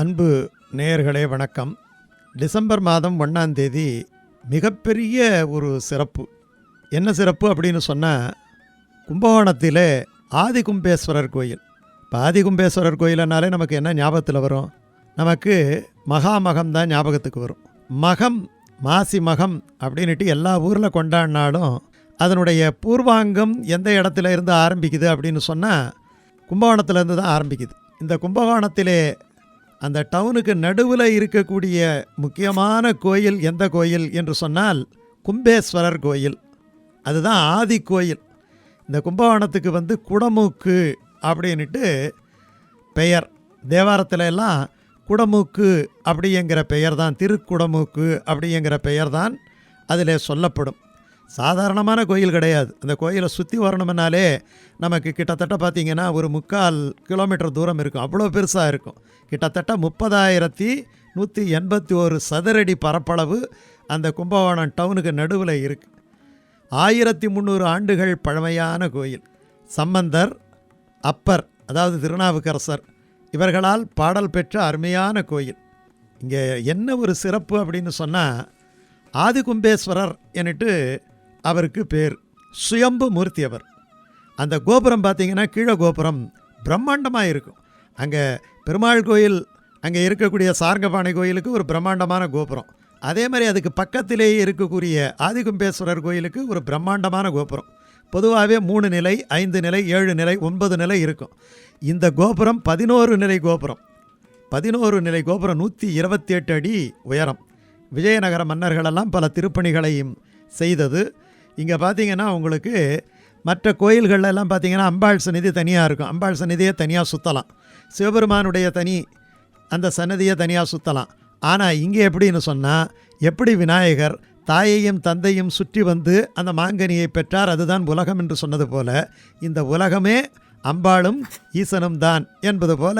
அன்பு நேயர்களே வணக்கம். டிசம்பர் மாதம் ஒன்றாம் தேதி மிகப்பெரிய ஒரு சிறப்பு. என்ன சிறப்பு அப்படின்னு சொன்னால் கும்பகோணத்தில் ஆதிகும்பேஸ்வரர் கோயில். இப்போ ஆதிகும்பேஸ்வரர் கோயிலனாலே நமக்கு என்ன ஞாபகத்தில் வரும்? நமக்கு மகாமகம் தான் ஞாபகத்துக்கு வரும். மகம் மாசி மகம் அப்படின்ட்டு எல்லா ஊரில் கொண்டாடினாலும் அதனுடைய பூர்வாங்கம் எந்த இடத்துல இருந்து ஆரம்பிக்குது அப்படின்னு சொன்னால் கும்பகோணத்துலேருந்து தான் ஆரம்பிக்குது. இந்த கும்பகோணத்திலே அந்த டவுனுக்கு நடுவில் இருக்கக்கூடிய முக்கியமான கோயில் எந்த கோயில் என்று சொன்னால் கும்பேஸ்வரர் கோயில். அதுதான் ஆதி கோயில். இந்த கும்பகோணத்துக்கு வந்து குடமூக்கு அப்படின்ட்டு பெயர். தேவாரத்தில் எல்லாம் குடமூக்கு அப்படிங்கிற பெயர் தான் திருக்குடமூக்கு அப்படிங்கிற பெயர் தான் அதில் சொல்லப்படும். சாதாரணமான கோயில் கிடையாது. அந்த கோயிலை சுற்றி வரணும்னாலே நமக்கு கிட்டத்தட்ட பார்த்திங்கன்னா ஒரு முக்கால் கிலோமீட்டர் தூரம் இருக்கும். அவ்வளோ பெருசாக இருக்கும். கிட்டத்தட்ட முப்பதாயிரத்தி நூற்றி எண்பத்தி ஒரு சதுரடி பரப்பளவு அந்த கும்பகோணம் டவுனுக்கு நடுவில் இருக்குது ஆயிரத்தி முந்நூறு ஆண்டுகள் பழமையான கோயில். சம்பந்தர் அப்பர் அதாவது திருநாவுக்கரசர் இவர்களால் பாடல் பெற்ற அருமையான கோயில். இங்கே என்ன ஒரு சிறப்பு அப்படின்னு சொன்னால் ஆதிகும்பேஸ்வரர் என்னட்டு அவருக்கு பேர் சுயம்பு மூர்த்தி அவர் அந்த கோபுரம் பார்த்தீங்கன்னா கீழே கோபுரம் பிரம்மாண்டமாக இருக்கும். அங்கே பெருமாள் கோயில் அங்கே இருக்கக்கூடிய சார்கபாணி கோயிலுக்கு ஒரு பிரம்மாண்டமான கோபுரம். அதே மாதிரி அதுக்கு பக்கத்திலேயே இருக்கக்கூடிய ஆதிகும்பேஸ்வரர் கோயிலுக்கு ஒரு பிரம்மாண்டமான கோபுரம். பொதுவாகவே மூணு நிலை ஐந்து நிலை ஏழு நிலை ஒன்பது நிலை இருக்கும். இந்த கோபுரம் பதினோரு நிலை கோபுரம். பதினோரு நிலை கோபுரம் நூற்றி இருபத்தி எட்டு அடி உயரம். விஜயநகர மன்னர்களெல்லாம் பல திருப்பணிகளையும் செய்தது. இங்கே பார்த்தீங்கன்னா உங்களுக்கு மற்ற கோயில்கள்லெல்லாம் பார்த்தீங்கன்னா அம்பாள் சந்நிதி தனியாக இருக்கும். அம்பாள் சந்நிதியை தனியாக சுற்றலாம் சிவபெருமானுடைய தனி அந்த சன்னதியை தனியாக சுற்றலாம் ஆனால் இங்கே எப்படின்னு சொன்னால் எப்படி விநாயகர் தாயையும் தந்தையும் சுற்றி வந்து அந்த மாங்கனியை பெற்றார் அதுதான் உலகம் என்று சொன்னது போல இந்த உலகமே அம்பாளும் ஈசனும் தான் என்பது போல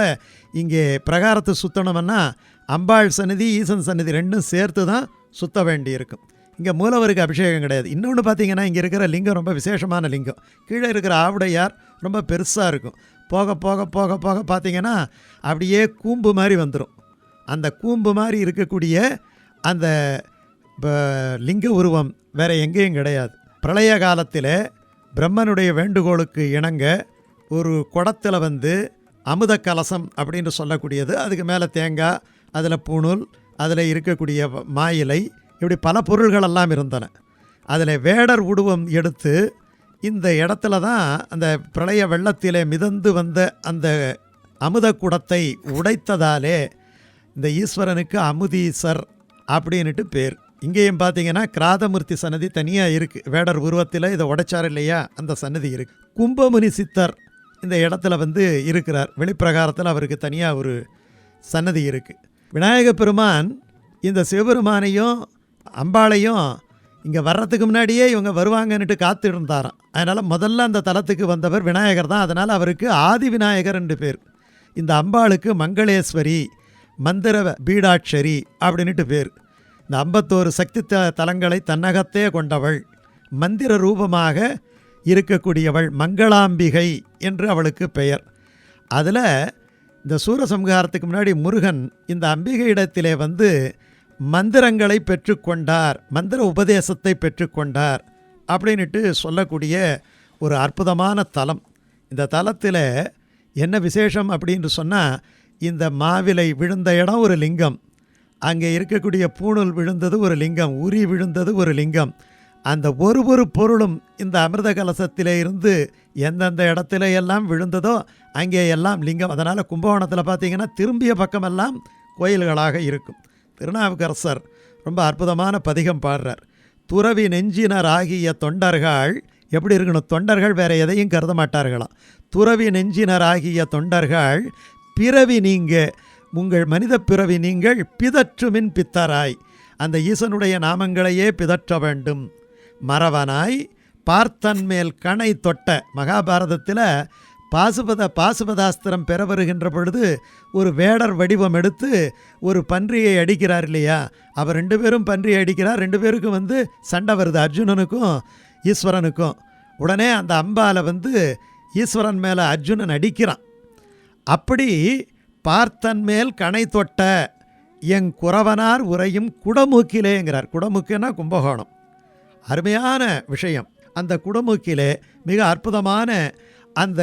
இங்கே பிரகாரத்தை சுற்றணும்னா அம்பாள் சன்னதி ஈசன் சன்னதி ரெண்டும் சேர்த்து தான் சுத்த வேண்டியிருக்கும். இங்கே மூலவருக்கு அபிஷேகம் கிடையாது. இன்னொன்று பார்த்தீங்கன்னா இங்கே இருக்கிற லிங்கம் ரொம்ப விசேஷமான லிங்கம். கீழே இருக்கிற ஆவுடையார் ரொம்ப பெருசாக இருக்கும். போக போக போக போக பார்த்தீங்கன்னா அப்படியே கூம்பு மாதிரி வந்துடும் அந்த கூம்பு மாதிரி இருக்கக்கூடிய அந்த ப- லிங்க உருவம் வேறு எங்கேயும் கிடையாது. பிரளய காலத்தில் பிரம்மனுடைய வேண்டுகோளுக்கு இணங்க ஒரு குடத்தில் வந்து அமுத கலசம் அப்படின்னு சொல்லக்கூடியது. அதுக்கு மேலே தேங்காய் அதில் பூணூல் அதில் இருக்கக்கூடிய மாயிலை இப்படி பல பொருள்கள் எல்லாம் இருந்தன. அதில் வேடர் உருவம் எடுத்து இந்த இடத்துல தான் அந்த பிரளய வெள்ளத்திலே மிதந்து வந்த அந்த அமுத குடத்தை உடைத்ததாலே இந்த ஈஸ்வரனுக்கு அமுதீசர் அப்படின்னுட்டு பேர். இங்கேயும் பார்த்தீங்கன்னா கிராதமூர்த்தி சன்னதி தனியாக இருக்குது வேடர் உருவத்தில் இதை உடைச்சார் இல்லையா? அந்த சன்னதி இருக்குது கும்பமுனி சித்தர் இந்த இடத்துல வந்து இருக்கிறார். வெளிப்பிரகாரத்தில் அவருக்கு தனியாக ஒரு சன்னதி இருக்குது விநாயக பெருமான் இந்த சிவபெருமானையும் அம்பாளையும் இங்கே வர்றதுக்கு முன்னாடியே இவங்க வருவாங்கன்னுட்டு காத்து இருந்தாராம் அதனால் முதல்ல அந்த தலத்துக்கு வந்தவர் விநாயகர் தான். அதனால் அவருக்கு ஆதி விநாயகர் ரெண்டு பேர். இந்த அம்பாளுக்கு மங்களேஸ்வரி மந்திர பீடாட்சரி அப்படின்ட்டு பேர். இந்த ஐம்பத்தோரு சக்தி த தலங்களை தன்னகத்தே கொண்டவள் மந்திர ரூபமாக இருக்கக்கூடியவள் மங்களாம்பிகை என்று அவளுக்கு பெயர். அதில் இந்த சூரசம்ஹாரத்துக்கு முன்னாடி முருகன் இந்த அம்பிகை இடத்திலே வந்து மந்திரங்களை பெற்றுக்கொண்டார். மந்திர உபதேசத்தை பெற்றுக்கொண்டார் அப்படின்ட்டு சொல்லக்கூடிய ஒரு அற்புதமான தலம். இந்த தலத்தில் என்ன விசேஷம் அப்படின்னு சொன்னால் இந்த மாவிலை விழுந்த இடம் ஒரு லிங்கம். அங்கே இருக்கக்கூடிய பூணூல் விழுந்தது ஒரு லிங்கம் உரி விழுந்தது ஒரு லிங்கம். அந்த ஒரு ஒரு பொருளும் இந்த அமிர்த கலசத்திலே இருந்து எந்தெந்த இடத்துல எல்லாம் விழுந்ததோ அங்கே எல்லாம் லிங்கம். அதனால் கும்பகோணத்தில் பார்த்தீங்கன்னா திரும்பிய பக்கமெல்லாம் கோயில்களாக இருக்கும். திருநாவுக்கரசர் ரொம்ப அற்புதமான பதிகம் பாடுறார். துறவி நெஞ்சினர் ஆகிய தொண்டர்கள் எப்படி இருக்கணும்? தொண்டர்கள் வேற எதையும் கருத மாட்டார்களாம் துறவி நெஞ்சினர் ஆகிய தொண்டர்கள் பிறவி நீங்க உங்கள் மனித பிறவி நீங்கள் பிதற்றுமின் பித்தராய். அந்த ஈசனுடைய நாமங்களையே பிதற்ற வேண்டும். மறவனாய் பார்த்தன் மேல் கணை தொட்ட மகாபாரதத்தில் பாசுபத பாசுபதாஸ்திரம் பெற வருகின்ற பொழுது ஒரு வேடர் வடிவம் எடுத்து ஒரு பன்றியை அடிக்கிறார் இல்லையா? அவர் ரெண்டு பேரும் பன்றியை அடிக்கிறார். ரெண்டு பேருக்கும் வந்து சண்டை வருது. அர்ஜுனனுக்கும் ஈஸ்வரனுக்கும். உடனே அந்த அம்பால வந்து ஈஸ்வரன் மேலே அர்ஜுனன் அடிக்கிறான். அப்படி பார்த்தன் மேல் கணை தொட்ட என் குறவனார் உரையும் குடமூக்கிலேங்கிறார். குடமுக்குன்னா கும்பகோணம். அருமையான விஷயம். அந்த குடமூக்கிலே மிக அற்புதமான அந்த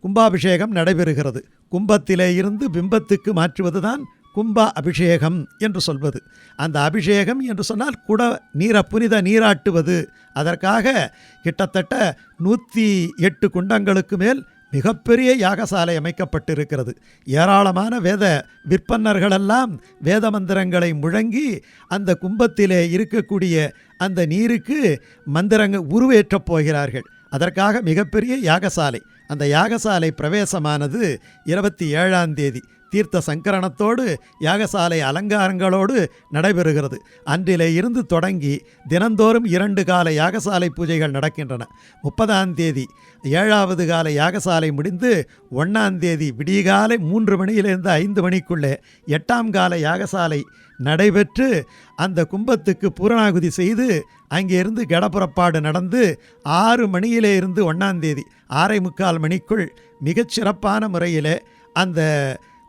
கும்பாபிஷேகம் நடைபெறுகிறது. கும்பத்திலே இருந்து பிம்பத்துக்கு மாற்றுவது தான் கும்பா அபிஷேகம் என்று சொல்வது. அந்த அபிஷேகம் என்று சொன்னால் குட நீர புனித நீராட்டுவது. அதற்காக கிட்டத்தட்ட நூற்றி எட்டு குண்டங்களுக்கு மேல் மிகப்பெரிய யாகசாலை அமைக்கப்பட்டிருக்கிறது. ஏராளமான வேத விற்பன்னர்களெல்லாம் வேத மந்திரங்களை முழங்கி அந்த கும்பத்திலே இருக்கக்கூடிய அந்த நீருக்கு மந்திரங்கள் உருவேற்றப் போகிறார்கள். அதற்காக மிகப்பெரிய யாகசாலை. அந்த யாகசாலை பிரவேசமானது இருபத்தி ஏழாம் தேதி. தீர்த்த சங்கரணத்தோடு யாகசாலை அலங்காரங்களோடு நடைபெறுகிறது. அன்றிலே இருந்து தொடங்கி தினந்தோறும் இரண்டு கால யாகசாலை பூஜைகள் நடக்கின்றன. முப்பதாம் தேதி ஏழாவது கால யாகசாலை முடிந்து ஒன்றாம் தேதி விடியகாலை மூன்று மணியிலிருந்து ஐந்து மணிக்குள்ளே எட்டாம் கால யாகசாலை நடைபெற்று அந்த கும்பத்துக்கு பூரணாகுதி செய்து அங்கிருந்து கடப்புறப்பாடு நடந்து ஆறு மணியிலே இருந்து ஒன்றாந்தேதி ஆறை முக்கால் மணிக்குள் மிகச்சிறப்பான முறையிலே அந்த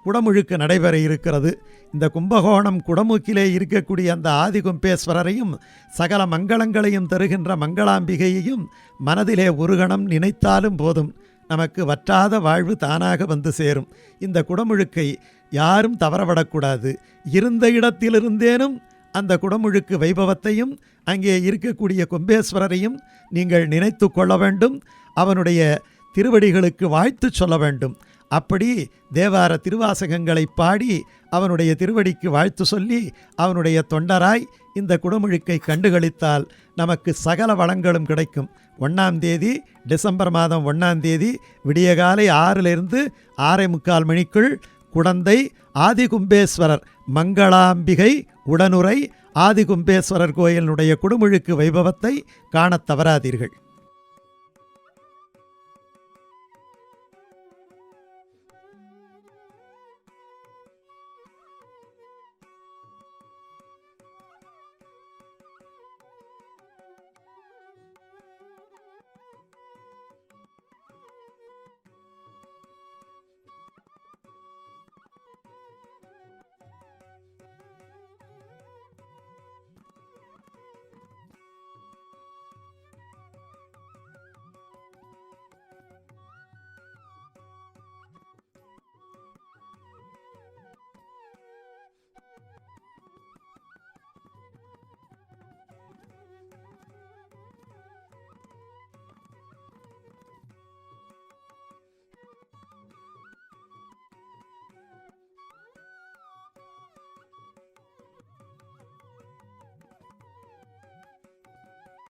குடமுழுக்கு நடைபெற இருக்கிறது. இந்த கும்பகோணம் குடமுக்கிலே இருக்கக்கூடிய அந்த ஆதி கும்பேஸ்வரரையும் சகல மங்களங்களையும் தருகின்ற மங்களாம்பிகையையும் மனதிலே ஒரு கணம் நினைத்தாலும் போதும். நமக்கு வற்றாத வாழ்வு தானாக வந்து சேரும். இந்த குடமுழுக்கை யாரும் தவறவிடக்கூடாது. இருந்த இடத்திலிருந்தேனும் அந்த குடமுழுக்கு வைபவத்தையும் அங்கே இருக்கக்கூடிய கும்பேஸ்வரரையும் நீங்கள் நினைத்து கொள்ள வேண்டும். அவனுடைய திருவடிகளுக்கு வாழ்த்து சொல்ல வேண்டும். அப்படி தேவார திருவாசகங்களை பாடி அவனுடைய திருவடிக்கு வாழ்த்து சொல்லி அவனுடைய தொண்டராய் இந்த குடமுழுக்கை கண்டுகளித்தால் நமக்கு சகல வளங்களும் கிடைக்கும். ஒன்றாம் தேதி டிசம்பர் மாதம் ஒன்றாம் தேதி விடியகாலை ஆறிலிருந்து ஆறே முக்கால் மணிக்குள் குடந்தை ஆதிகும்பேஸ்வரர் மங்களாம்பிகை உடனுரை ஆதிகும்பேஸ்வரர் கோயிலினுடைய குடுமுழுக்கு வைபவத்தை காணத் தவறாதீர்கள்.